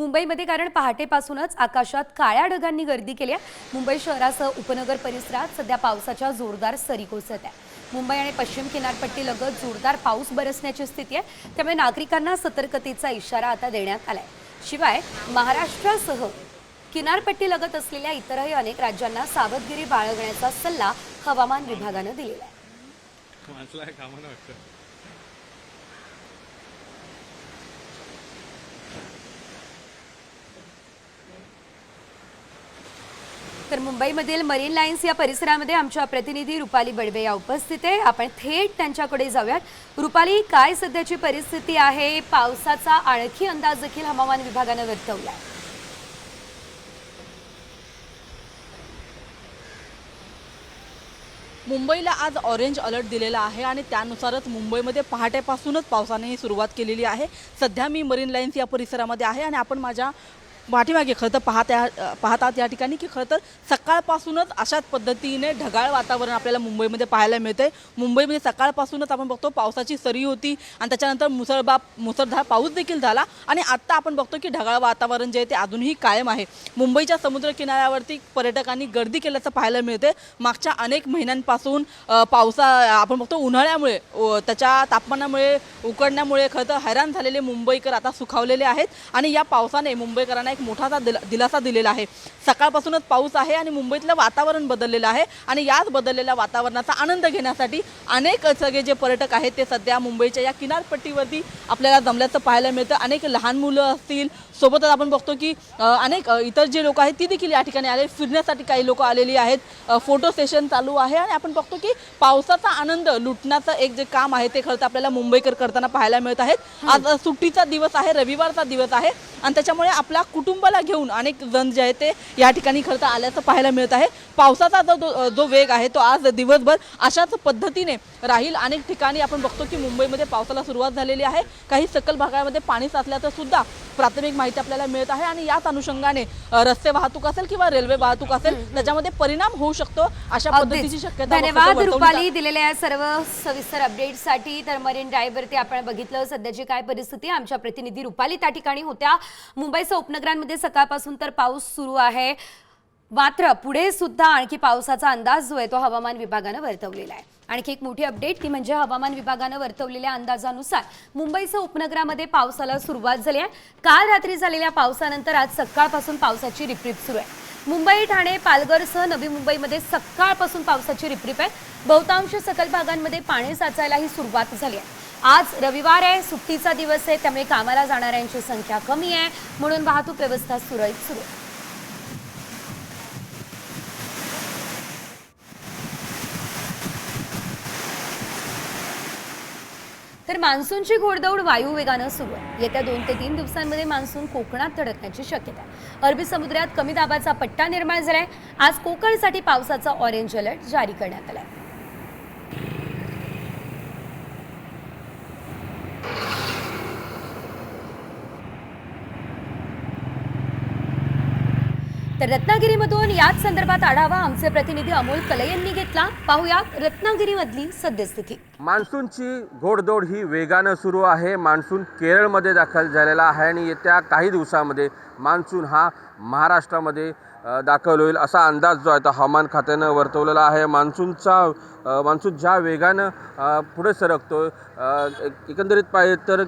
मुंबईमध्ये कारण पहाटेपासूनच आकाशात काळ्या ढगांनी गर्दी केली आहे. मुंबई शहरासह उपनगर परिसरात सध्या पावसाच्या जोरदार सरी कोसळत आहे मुंबई आणि पश्चिम किनारपट्टी लगत जोरदार पाऊस बरसण्याची स्थिती आहे. त्यामुळे नागरिकांना सतर्कतेचा इशारा आता देण्यात आलाय. शिवाय महाराष्ट्रासह किनारपट्टी लगत असलेल्या इतरही अनेक राज्यांना सावधगिरी बाळगण्याचा सल्ला हवामान विभागानं दिलेला आहे. तर मुंबईमधील मरीन लाईन्स या परिसरामध्ये आमच्या प्रतिनिधी रुपाली बडवे या उपस्थित आहे. आपण थेट त्यांच्याकडे जाऊयात. रुपाली काय सध्याची परिस्थिती आहे? पावसाचा आणखी अंदाज देखील हवामान विभागानं वर्तवला आहे मुंबईला आज ऑरेंज अलर्ट दिलेला आहे आणि त्यानुसारच मुंबईमध्ये पहाटेपासूनच पावसाने ही सुरुवात केलेली आहे. सध्या मी मरीन लाईन्स या परिसरामध्ये आहे आणि आपण माझ्या पाठीमागे खरं तर पाहत्या पाहतात या ठिकाणी की खरं तर सकाळपासूनच अशाच पद्धतीने ढगाळ वातावरण आपल्याला मुंबईमध्ये पाहायला मिळते मुंबईमध्ये सकाळपासूनच आपण बघतो पावसाची सरी होती आणि त्याच्यानंतर मुसळबा मुसळधार पाऊस देखील झाला आणि आत्ता आपण बघतो की ढगाळ वातावरण जे आहे ते अजूनही कायम आहे. मुंबईच्या समुद्र किनाऱ्यावरती पर्यटकांनी गर्दी केल्याचं पाहायला मिळते मागच्या अनेक महिन्यांपासून पावसा आपण बघतो उन्हाळ्यामुळे त्याच्या तापमानामुळे उकडण्यामुळे खरं तर हैराण झालेले मुंबईकर आता सुखावलेले आहेत. आणि या पावसाने मुंबईकरांना एक मोठासा दिला दिलासा दिलेला आहे. सकाळपासूनच पाऊस आहे आणि मुंबईतलं वातावरण बदललेलं आहे आणि याच बदललेल्या वातावरणाचा आनंद घेण्यासाठी अनेक सगळे जे पर्यटक आहेत ते सध्या मुंबईच्या या किनारपट्टीवरती आपल्याला जमल्याचं पाहायला मिळतं. अनेक लहान मुलं असतील सोबतच आपण बघतो की अनेक इतर जे लोक आहेत ती देखील या ठिकाणी आले. फिरण्यासाठी काही लोक आलेली आहेत. फोटो सेशन चालू आहे आणि आपण बघतो की पावसाचा आनंद लुटण्याचं एक जे काम आहे ते खरं तर आपल्याला मुंबईकर करताना पाहायला मिळत आहेत. आज सुट्टीचा दिवस आहे रविवारचा दिवस आहे आणि त्याच्यामुळे आपल्या कुटुंबाला घेऊन अनेक जण जे आहेत ते या ठिकाणी खरं तर आल्याचं पाहायला मिळत आहे. पावसाचा जो जो- जो वेग आहे तो आज दिवसभर अशाच पद्धतीने राहील. अनेक ठिकाणी आपण बघतो की मुंबईमध्ये पावसाला सुरुवात झालेली आहे. काही सकल भागामध्ये पाणी साचल्याचं सुद्धा प्राथमिक माहिती आपल्याला मिळत आहे आणि याच अनुषंगाने रस्ते वाहतूक असेल किंवा रेल्वे वाहतूक असेल त्याच्यामध्ये परिणाम होऊ शकतो अशा पद्धतीची. शक्यता धन्यवाद रुपाली दिलेल्या या सर्व सविस्तर अपडेटसाठी तर मरीन ड्राईव्हवरती आपण बघितलं सध्याची काय परिस्थिती. आमच्या प्रतिनिधी रुपाली त्या ठिकाणी होत्या. मुंबईसह उपनगरांमध्ये सकाळपासून तर पाऊस सुरू आहे. मात्र पुढे सुद्धा आणखी पावसाचा अंदाज जो आहे तो हवामान विभागानं वर्तवलेला आहे. आणखी एक मोठी अपडेट ती म्हणजे हवामान विभागानं वर्तवलेल्या अंदाजानुसार मुंबईसह उपनगरामध्ये पावसाला सुरुवात झाली आहे. काल रात्री झालेल्या पावसानंतर आज सकाळपासून पावसाची रिपरिप सुरू आहे. मुंबई ठाणे पालघरसह नवी मुंबईमध्ये सकाळपासून पावसाची रिपरिप आहे. बहुतांश सकल भागांमध्ये पाणी साचायलाही सुरुवात झाली आहे. आज रविवार आहे सुट्टीचा दिवस आहे त्यामुळे कामाला जाणाऱ्यांची संख्या कमी आहे. म्हणून वाहतूक व्यवस्था सुरळीत सुरू आहे. तर मान्सूनची घोडदौड वायुवेगानं सुरू आहे. येत्या दोन ते तीन दिवसांमध्ये मान्सून कोकणात धडकण्याची शक्यता आहे. अरबी समुद्रात कमी दाबाचा पट्टा निर्माण झालाय. आज कोकणसाठी पावसाचा ऑरेंज अलर्ट जारी करण्यात आला आहे तर रत्नागिरीमधून याच संदर्भात आढावा आमचे प्रतिनिधी अमोल कले यांनी घेतला. पाहूया रत्नागिरीमधली सद्यस्थिती. मान्सूनची घोडदौड ही वेगानं सुरू आहे. मान्सून केरळमध्ये दाखल झालेला आहे आणि येत्या काही दिवसामध्ये मान्सून हा महाराष्ट्रामध्ये दाखल होईल असा अंदाज जो आहे तो हवामान खात्यानं वर्तवलेला आहे. मान्सूनचा अ, मान्सून ज्या वेगानं पुढे सरकतो एकंदरीत पाहिजे तर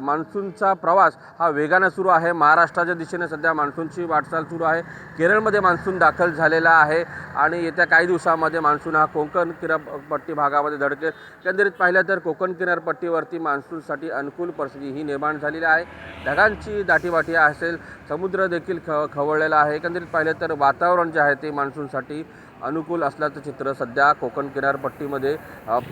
मान्सूनचा प्रवास हा वेगानं सुरू आहे. महाराष्ट्राच्या दिशेने सध्या मान्सूनची वाटचाल सुरू आहे. केरळमध्ये मान्सून दाखल झालेला आहे आणि येत्या काही दिवसामध्ये मान्सून हा कोकण किनारपट्टी भागामध्ये धडकेल. एकंदरीत पाहिलं तर कोकण किनारपट्टीवरती मान्सूनसाठी अनुकूल परिस्थिती ही निर्माण झालेली आहे. ढगांची दाटीवाटी असेल समुद्र देखील ख खवळलेला आहे. एकंदरीत पाहिलं तर वातावरण जे आहे ते मान्सूनसाठी अनुकूल असल्याचं चित्र सध्या कोकण किनारपट्टीमध्ये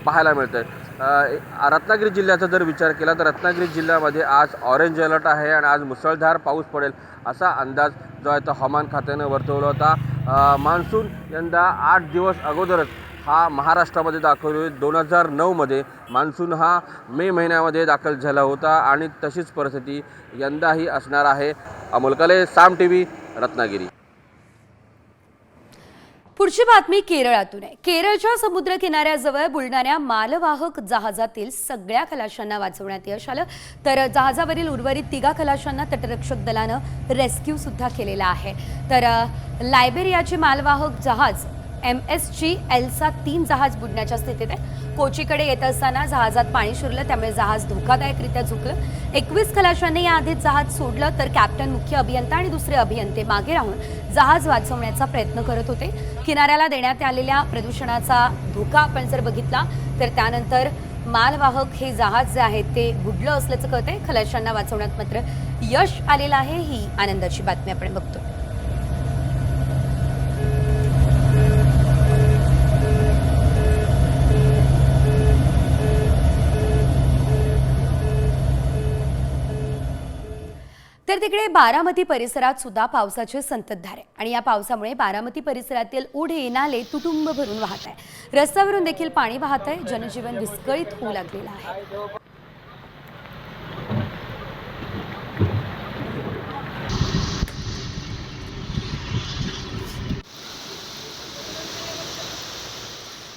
पाहायला मिळतं आहे रत्नागिरी जिल्ह्याचा जर विचार केला तर रत्नागिरी जिल्ह्यामध्ये आज ऑरेंज अलर्ट आहे आणि आज मुसळधार पाऊस पडेल असा अंदाज जो आहे तो हवामान खात्यानं वर्तवला होता. मान्सून यंदा आठ दिवस अगोदरच हा महाराष्ट्रामध्ये दाखल होईल दोन हजार नऊमध्ये मान्सून हा मे महिन्यामध्ये दाखल झाला होता आणि तशीच परिस्थिती यंदाही असणार आहे. अमोल कले साम टी व्ही रत्नागिरी. पुढची बातमी केरळातून आहे. केरळच्या समुद्र किनाऱ्याजवळ बुलणाऱ्या मालवाहक जहाजातील सगळ्या खलाशांना वाचवण्यात यश आलं. तर जहाजावरील उर्वरित तिघा खलाशांना तटरक्षक दलानं रेस्क्यू सुद्धा केलेला आहे. तर लायबेरियाचे मालवाहक जहाज एम एस जी एलचा तीन जहाज बुडण्याच्या स्थितीत आहे. कोचीकडे येत असताना जहाजात पाणी शिरलं त्यामुळे जहाज धोकादायकरित्या झुकलं. एकवीस खलाशांनी याआधीच जहाज सोडलं तर कॅप्टन मुख्य अभियंता आणि दुसरे अभियंते मागे राहून जहाज वाचवण्याचा प्रयत्न करत होते. किनाऱ्याला देण्यात आलेल्या प्रदूषणाचा धोका आपण जर बघितला तर त्यानंतर मालवाहक हे जहाज जे आहे ते बुडलं असल्याचं कळतंय. खलाशांना वाचवण्यात मात्र यश आलेलं आहे ही आनंदाची बातमी आपण बघतो तर तिकडे बारामती परिसरात सुद्धा पावसाची संततधार आहे. आणि या पावसामुळे बारामती परिसरातील ओढे नाले तुटुंब भरून वाहत आहे. रस्त्यावरून देखील पाणी वाहत आहे. जनजीवन विस्कळीत होऊ लागलेलं आहे.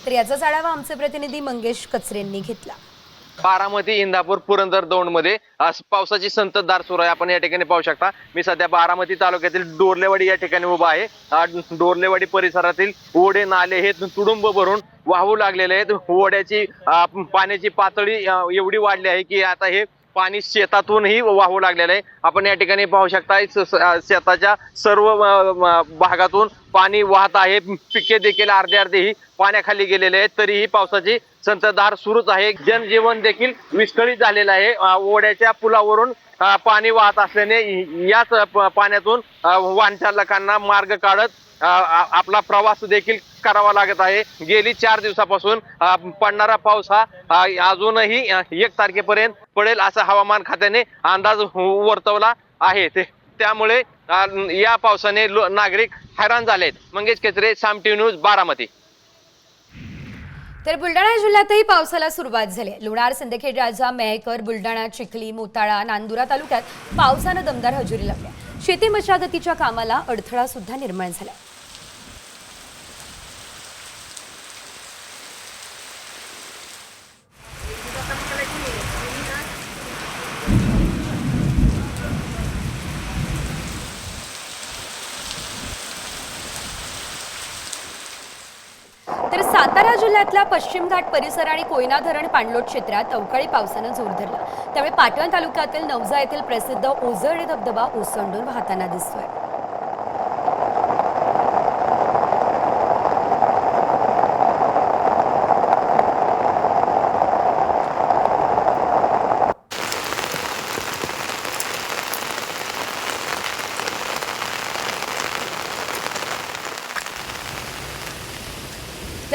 तर याचाच आढावा आमचे प्रतिनिधी मंगेश कचरेंनी घेतला. बारामती इंदापूर पुरंदर दौंडमध्ये पावसाची संततधार सुरू आहे. आपण या ठिकाणी पाहू शकता. मी सध्या बारामती तालुक्यातील डोरलेवाडी या ठिकाणी उभा आहे. डोरलेवाडी परिसरातील ओढे नाले हे तुडुंब भरून वाहू लागलेले आहेत. ओढ्याची पाण्याची पातळी एवढी वाढली आहे की आता हे पाणी शेतातूनही वाहू लागलेलं आहे. आपण या ठिकाणी पाहू शकता शेताच्या सर्व भागातून पाणी वाहत आहे. पिके देखील अर्धे अर्धे ही पाण्याखाली गेलेले आहेत. तरीही पावसाची संततधार सुरूच आहे. जनजीवन देखील विस्कळीत झालेलं आहे. ओढ्याच्या पुलावरून पाणी वाहत असल्याने याच प- पाण्यातून वाहनचालकांना वाहन चालकांना मार्ग काढत आपला प्रवास देखील करावा लागत आहे. गेली चार दिवसापासून पडणारा पाऊस हा अजूनही एक तारखेपर्यंत पडेल असा हवामान खात्याने अंदाज हो, वर्तवला आहे. ते त्यामुळे या पावसाने नागरिक हैराण झालेत. Mangesh Kechare Saam TV news Baramati. तर बुलढाणा जिल्ह्यातही पावसाला सुरुवात झाली लोणार सिंदखेड राजा मेहकर बुलढाणा चिखली मोताळा नांदुरा तालुक्यात पावसानं दमदार हजेरी लावल्या शेती मशागतीच्या कामाला अडथळा सुद्धा निर्माण झाला सातारा जिल्ह्यातल्या पश्चिम घाट परिसर आणि कोयना धरण पाणलोट क्षेत्रात अवकाळी पावसानं जोर धरला. त्यामुळे पाटण तालुक्यातील नवजा येथील प्रसिद्ध ओझरडे धबधबा ओसंडून वाहताना दिसतोय.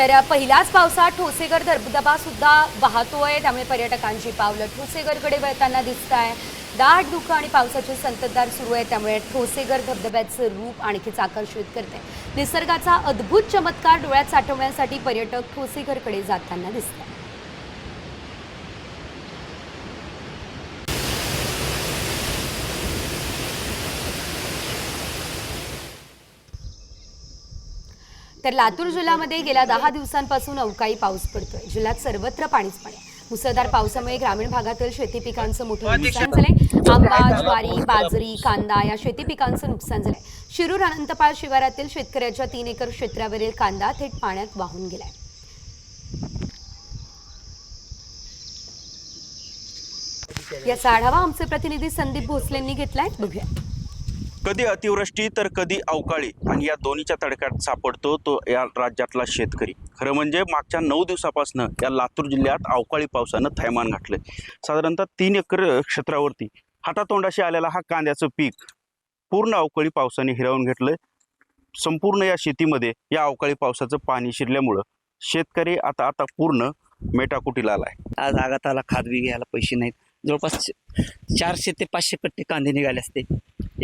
तर पहिल्याच पावसात ठोसेगर धबधबा सुद्धा वाहतोय. त्यामुळे पर्यटकांची पावलं ठोसेगरकडे वळताना दिसत आहे दाट धुकं आणि पावसाची संततधार सुरू आहे. त्यामुळे ठोसेगर धबधब्याचं रूप आणखीच आकर्षित करते. निसर्गाचा अद्भुत चमत्कार डोळ्यात साठवण्यासाठी पर्यटक ठोसेगरकडे जाताना दिसत तर लातूर जिल्ह्यामध्ये गेल्या दहा दिवसांपासून अवकाळी पाऊस पडतोय. जिल्ह्यात सर्वत्र पाणीच पाणी मुसळधार पावसामुळे ग्रामीण भागातील शेती पिकांचं मोठं नुकसान झालंय. आंबा ज्वारी बाजरी कांदा या शेती पिकांचं नुकसान झालंय. शिरूर अनंतपाळ शिवारातील शेतकऱ्याच्या तीन एकर क्षेत्रावरील कांदा थेट पाण्यात वाहून गेलाय. याचा आढावा आमचे प्रतिनिधी संदीप भोसलेंनी घेतलाय. बघूया. कधी अतिवृष्टी तर कधी अवकाळी. आणि या दोन्हीच्या तडक्यात सापडतो तो या राज्यातला शेतकरी. खरं म्हणजे मागच्या नऊ दिवसापासून या लातूर जिल्ह्यात अवकाळी पावसानं थैमान घातलं साधारणतः तीन एकर क्षेत्रावरती हातातोंडाशी आलेला हा कांद्याचं पीक पूर्ण अवकाळी पावसाने हिरावून घेतलं संपूर्ण या शेतीमध्ये या अवकाळी पावसाचं पाणी शिरल्यामुळं शेतकरी आता आता पूर्ण मेटाकुटीला आलाय. आज आगाताला खादवी घ्यायला पैसे नाहीत. जवळपास चारशे ते पाचशे कट्टे कांदे निघाले असते.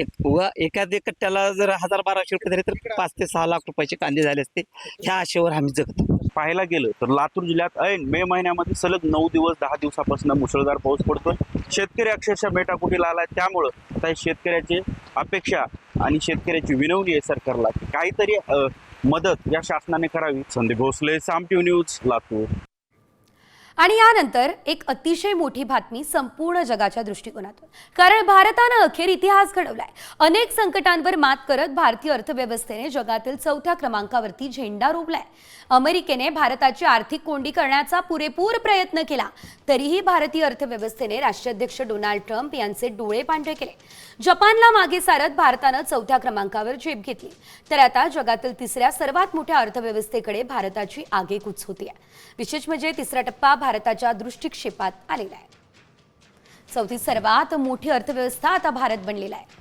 एक उगा एखाद्या कट्ट्याला जर हजार बाराशे रुपये झाले तर पाच ते सहा लाख रुपयाचे कांदे झाले असते. ह्या आशेवर आम्ही जगतो. पाहायला गेलं तर लातूर जिल्ह्यात ऐन मे महिन्यामध्ये सलग नऊ दिवस दहा दिवसापासून मुसळधार पाऊस पडतोय. शेतकरी अक्षरशः मेटाकुटीला आहे त्यामुळं आता शेतकऱ्याची शेतकऱ्याचे अपेक्षा आणि शेतकऱ्याची विनवणी आहे सरकारला काहीतरी मदत या शासनाने करावी. संदीप भोसले साम न्यूज लातूर. आणि यानंतर एक अतिशय मोठी बातमी संपूर्ण जगाच्या दृष्टिकोनातून. कारण भारतानं अखेर इतिहास घडवलाय. अनेक संकटांवर मात करत भारतीय अर्थव्यवस्थेने जगातील चौथ्या क्रमांकावरती झेंडा रोवलाय अमेरिकेने भारताची आर्थिक कोंडी करण्याचा पुरेपूर प्रयत्न केला. तरीही भारतीय अर्थव्यवस्थेने राष्ट्राध्यक्ष डोनाल्ड ट्रम्प यांचे डोळे पांढरे केले. जपानला मागे सारत भारतानं चौथ्या क्रमांकावर झेप घेतली. तर आता जगातील तिसऱ्या सर्वात मोठ्या अर्थव्यवस्थेकडे भारताची आगेकूच होती विशेष म्हणजे तिसरा टप्पा भारताच्या दृष्टिक्षेपात आलेला आहे. चौथी सर्वात मोठी अर्थव्यवस्था आता भारत बनलेला आहे.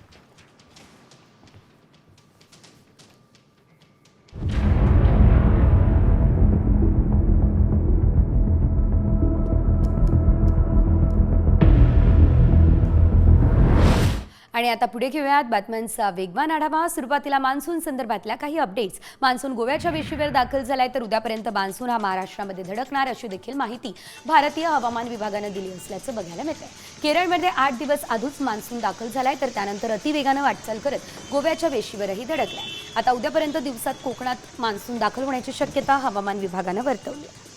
आणि आता पुढे घेऊयात बातम्यांचा वेगवान आढावा. सुरुवातीला मान्सून संदर्भातल्या काही अपडेट्स मान्सून गोव्याच्या वेशीवर दाखल झालाय तर उद्यापर्यंत मान्सून हा महाराष्ट्रामध्ये धडकणार अशी देखील माहिती भारतीय हवामान विभागानं दिली असल्याचं बघायला मिळतंय. केरळमध्ये आठ दिवस आधीच मान्सून दाखल झालाय तर त्यानंतर अतिवेगानं वाटचाल करत गोव्याच्या वेशीवरही धडकलाय. आता उद्यापर्यंत दिवसात कोकणात मान्सून दाखल होण्याची शक्यता हवामान विभागानं वर्तवली आहे.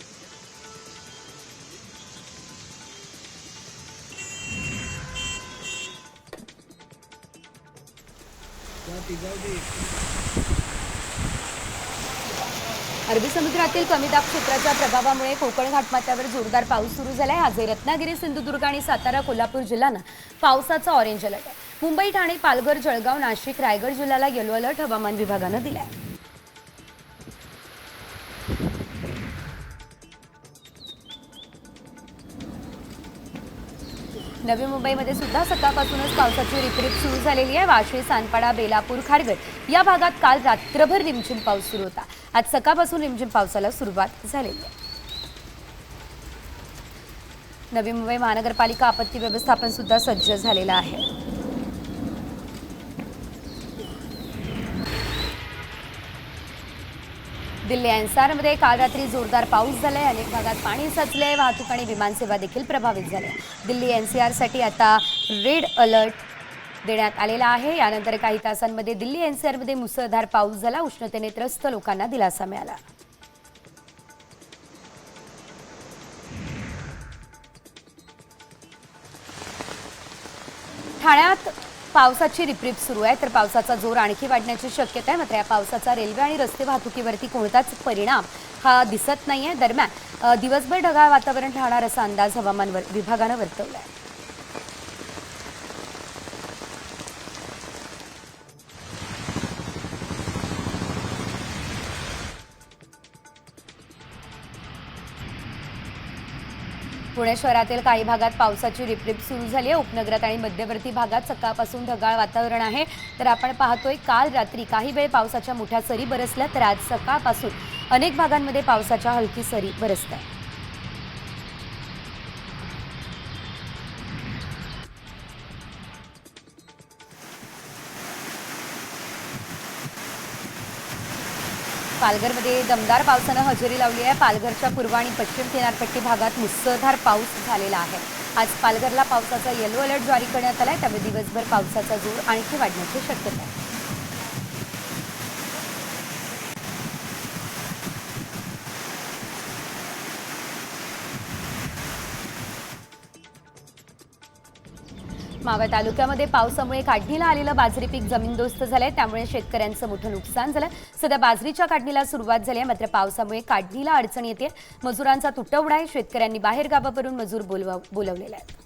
अरबी समुद्रातील कमी दाब क्षेत्राच्या प्रभावामुळे कोकण घाटमाथ्यावर जोरदार पाऊस सुरू झालाय. आजही रत्नागिरी सिंधुदुर्ग आणि सातारा कोल्हापूर जिल्ह्यांना पावसाचा ऑरेंज अलर्ट आहे मुंबई ठाणे पालघर जळगाव नाशिक रायगड जिल्ह्याला येलो अलर्ट हवामान विभागानं दिलाय. नवी मुंबईमध्ये सुद्धा सकाळपासूनच पावसाची रिपरिप सुरू झालेली आहे. वाशी सानपाडा बेलापूर खारगड या भागात काल रात्रभर रिमझिम पाऊस सुरू होता. आज सकाळपासून रिमझिम पावसाला सुरुवात झालेली आहे. नवी मुंबई महानगरपालिका आपत्ती व्यवस्थापन सुद्धा सज्ज झालेलं आहे. दिल्ली एनसारमध्ये काल रात्री जोरदार पाऊस झालाय. अनेक भागात पाणी साचले वाहतूक आणि विमानसेवा देखील प्रभावित झाल्या. दिल्ली एनसीआरसाठी आता रेड अलर्ट देण्यात आलेला आहे. यानंतर काही तासांमध्ये दिल्ली एनसीआरमध्ये मुसळधार पाऊस झाला. उष्णतेने त्रस्त लोकांना दिलासा मिळाला. ठाण्यात पावसाची रिपरिप सुरू आहे तर पावसाचा जोर आणखी वाढण्याची शक्यता आहे. मात्र या पावसाचा रेल्वे आणि रस्ते वाहतुकीवरती कोणताच परिणाम हा दिसत नाही आहे दरम्यान दिवसभर ढगाळ वातावरण राहणार असा अंदाज हवामान वर- विभागानं वर्तवला आहे पुणे शहरातील काही भागात पावसाची रिपरिप सुरू झाली आहे. उपनगरात आणि मध्यवर्ती भागात सकाळपासून ढगाळ वातावरण आहे. तर आपण पाहतोय काल रात्री काही वेळ पावसाच्या मोठ्या सरी बरसल्या तर आज सकाळपासून अनेक भागांमध्ये पावसाच्या हलकी सरी बरसत आहेत. पालघरमध्ये दमदार पावसानं हजेरी लावली आहे. पालघरच्या पूर्व आणि पश्चिम किनारपट्टी भागात मुसळधार पाऊस झालेला आहे. आज पालघरला पावसाचा येलो अलर्ट जारी करण्यात आला आहे त्यामुळे दिवसभर पावसाचा जोर आणखी वाढण्याची शक्यता आहे. मावळ तालुक्यामध्ये पावसामुळे काढणीला आलेलं बाजरी पीक जमीनदोस्त झालंय. त्यामुळे शेतकऱ्यांचं मोठं नुकसान झालं. सध्या बाजरीच्या काढणीला सुरुवात झाली आहे. मात्र पावसामुळे काढणीला अडचण येते मजुरांचा तुटवडा आहे. शेतकऱ्यांनी बाहेरगावावरून मजूर बोलवा बोलवलेला आहे.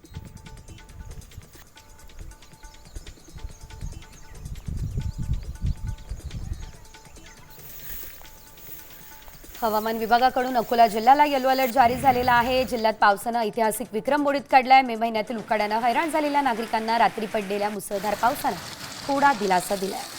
हवामान विभागाकडून अकोला जिल्ह्याला येलो अलर्ट जारी झालेला आहे. जिल्ह्यात पावसानं ऐतिहासिक विक्रम मोडीत काढलाय. मे महिन्यातील उकाड्यानं हैराण झालेल्या नागरिकांना रात्री पडलेल्या मुसळधार पावसानं थोडा दिलासा दिलाय.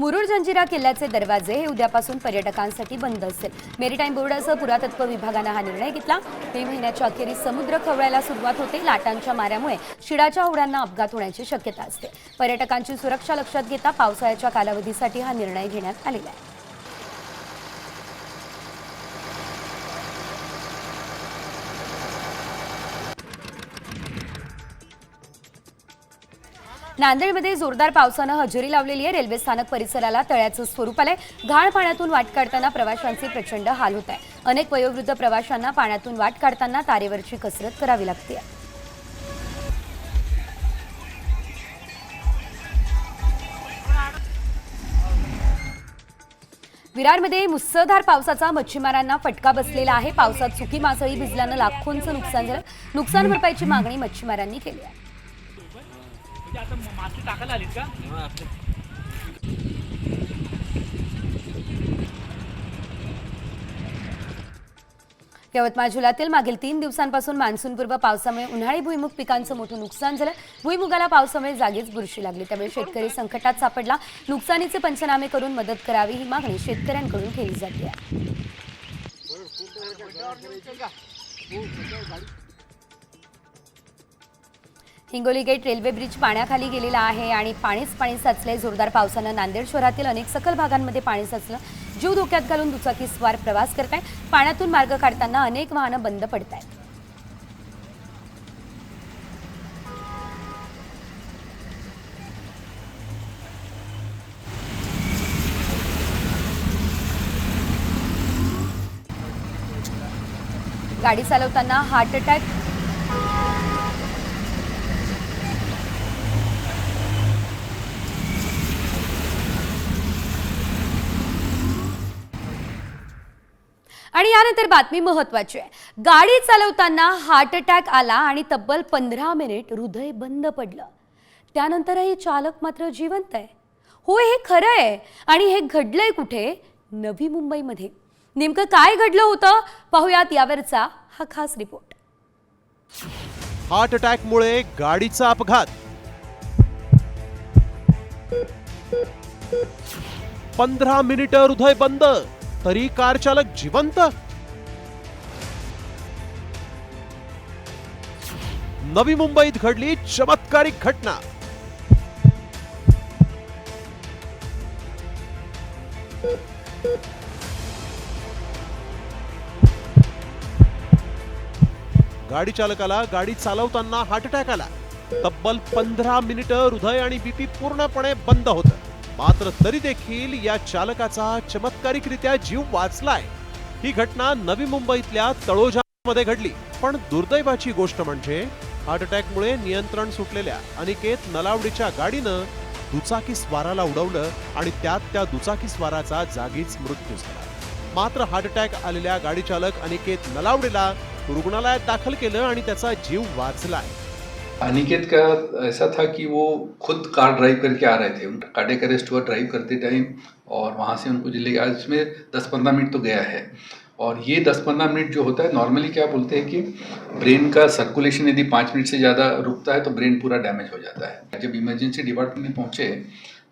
मुरुड जंजिरा किल्ल्याचे दरवाजे हे उद्यापासून पर्यटकांसाठी बंद असतील. मेरीटाईम बोर्डासह पुरातत्व विभागानं हा निर्णय घेतला. मे महिन्याच्या अखेरीस समुद्र खवळायला सुरुवात होते. लाटांच्या माऱ्यामुळे शिडाच्या होड्यांना अपघात होण्याची शक्यता असते. पर्यटकांची सुरक्षा लक्षात घेता पावसाळ्याच्या कालावधीसाठी हा निर्णय घेण्यात आलेला आहे. नांदेडमध्ये जोरदार पावसानं हजेरी लावलेली आहे. रेल्वे स्थानक परिसराला तळ्याचं स्वरूप आलंय. घाण पाण्यातून वाट काढताना प्रवाशांचे प्रचंड हाल होत आहे. अनेक वयोवृद्ध प्रवाशांना पाण्यातून वाट काढताना तारेवरची कसरत करावी लागते. विरारमध्ये मुसळधार पावसाचा मच्छीमारांना फटका बसलेला आहे. पावसात सुकी मासळी भिजल्यानं लाखोंचं नुकसान झालं. नुकसान भरपाईची मागणी मच्छीमारांनी केली आहे. यवतमाळ जिल्ह्यातील मागील तीन दिवसांपासून मान्सूनपूर्व पावसामुळे उन्हाळी भुईमुग पिकांचं मोठं नुकसान झालं. भुईमुगाला पावसामुळे जागीच बुरशी लागली. त्यामुळे शेतकरी संकटात सापडला. नुकसानीचे पंचनामे करून मदत करावी ही मागणी शेतकऱ्यांकडून केली जाते. आहे. हिंगोली गेट रेल्वे ब्रिज पाण्याखाली गेलेला आहे आणि पाणीच पाणी साचले जोरदार पावसानं नांदेड शहरातील अनेक सखल भागांमध्ये पाणी साचलं. जीव धोक्यात घालून दुचाकी स्वार प्रवास करताय पाण्यातून मार्ग काढताना अनेक वाहनं बंद पडत आहेत गाडी चालवताना हार्ट अटॅक त्यानंतर बातमी महत्वाची आहे. गाडी चालवताना हार्ट अटॅक आला आणि तब्बल पंधरा मिनिट हृदय बंद पडलं. त्यानंतरही चालक मात्र जिवंत आहे. होय हे खरं आहे. आणि हे घडलंय कुठे? नवी मुंबईमध्ये. नेमकं काय घडलं होतं? पाहुयात यावरचा हा खास रिपोर्ट. हार्ट अटॅकमुळे गाडीचा अपघात. पंधरा मिनिट हृदय बंद तरी कार चालक जिवंत? नवी मुंबईत घडली चमत्कारिक घटना. गाडी चालकाला गाडी चालवताना हार्ट अटॅक आला. तब्बल पंधरा मिनिटं हृदय आणि बीपी पूर्णपणे बंद होतं. मात्र तरी देखील या चालकाचा चमत्कारिकरित्या जीव वाचलाय. ही घटना नवी मुंबईतल्या तळोजामध्ये घडली. पण दुर्दैवाची गोष्ट म्हणजे हार्ट अटॅकमुळे नियंत्रण सुटलेल्या अनिकेत नलावडीच्या गाडीनं दुचाकी स्वाराला उडवलं आणि त्यात त्या दुचाकी स्वाराचा जागीच मृत्यू झाला. मात्र हार्ट अटॅक आलेल्या गाडी चालक अनिकेत नलावडेला रुग्णालयात दाखल केलं आणि त्याचा जीव वाचला अनिकेत का ऐसा था कि वो खुद कार ड्राइव करके आ रहे थे. कार्डियक अरेस्ट हुआ ड्राइव करते टाइम और वहाँ से उनको जिले आज इसमें दस पंद्रह मिनट तो गया है। और ये दस पंद्रह मिनट जो होता है नॉर्मली क्या बोलते हैं कि ब्रेन का सर्कुलेशन यदि पाँच मिनट से ज़्यादा रुकता है तो ब्रेन पूरा डैमेज हो जाता है। जब इमरजेंसी डिपार्टमेंट में पहुँचे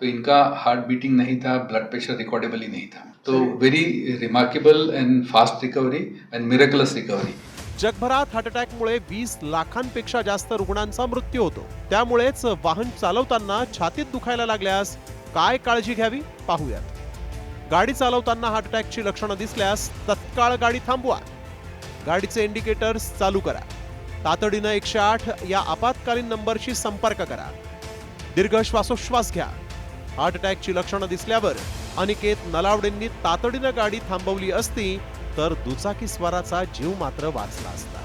तो इनका हार्ट बीटिंग नहीं था ब्लड प्रेशर रिकॉर्डेबल ही नहीं था। तो very remarkable and fast recovery and miraculous recovery जगभरात हार्ट अटॅकमुळे वीस लाखांपेक्षा जास्त रुग्णांचा मृत्यू होतो। त्यामुळेच वाहन चालवताना छातीत दुखायला लागल्यास काय काळजी घ्यावी? पाहूयात. गाडी चालवताना हार्ट अटॅकची लक्षणं दिसल्यास तत्काळ गाडी थांबवा. गाडीचे इंडिकेटर्स चालू करा. तातडीनं एकशे आठ या आपत्कालीन नंबरशी संपर्क करा. दीर्घ श्वासोश्वास घ्या. हार्ट अटॅकची लक्षणं दिसल्यावर अनिकेत नलावडेंनी तातडीनं गाडी थांबवली असती तर दुचाकी स्वाराचा जीव मात्र वाचला असता.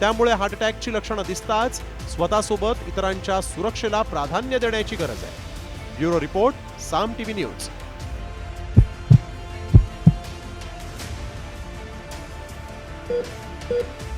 त्यामुळे हार्ट अटॅकची लक्षणं दिसताच स्वतःसोबत इतरांच्या सुरक्षेला प्राधान्य देण्याची गरज आहे. Bureau report Saam TV news. Beep.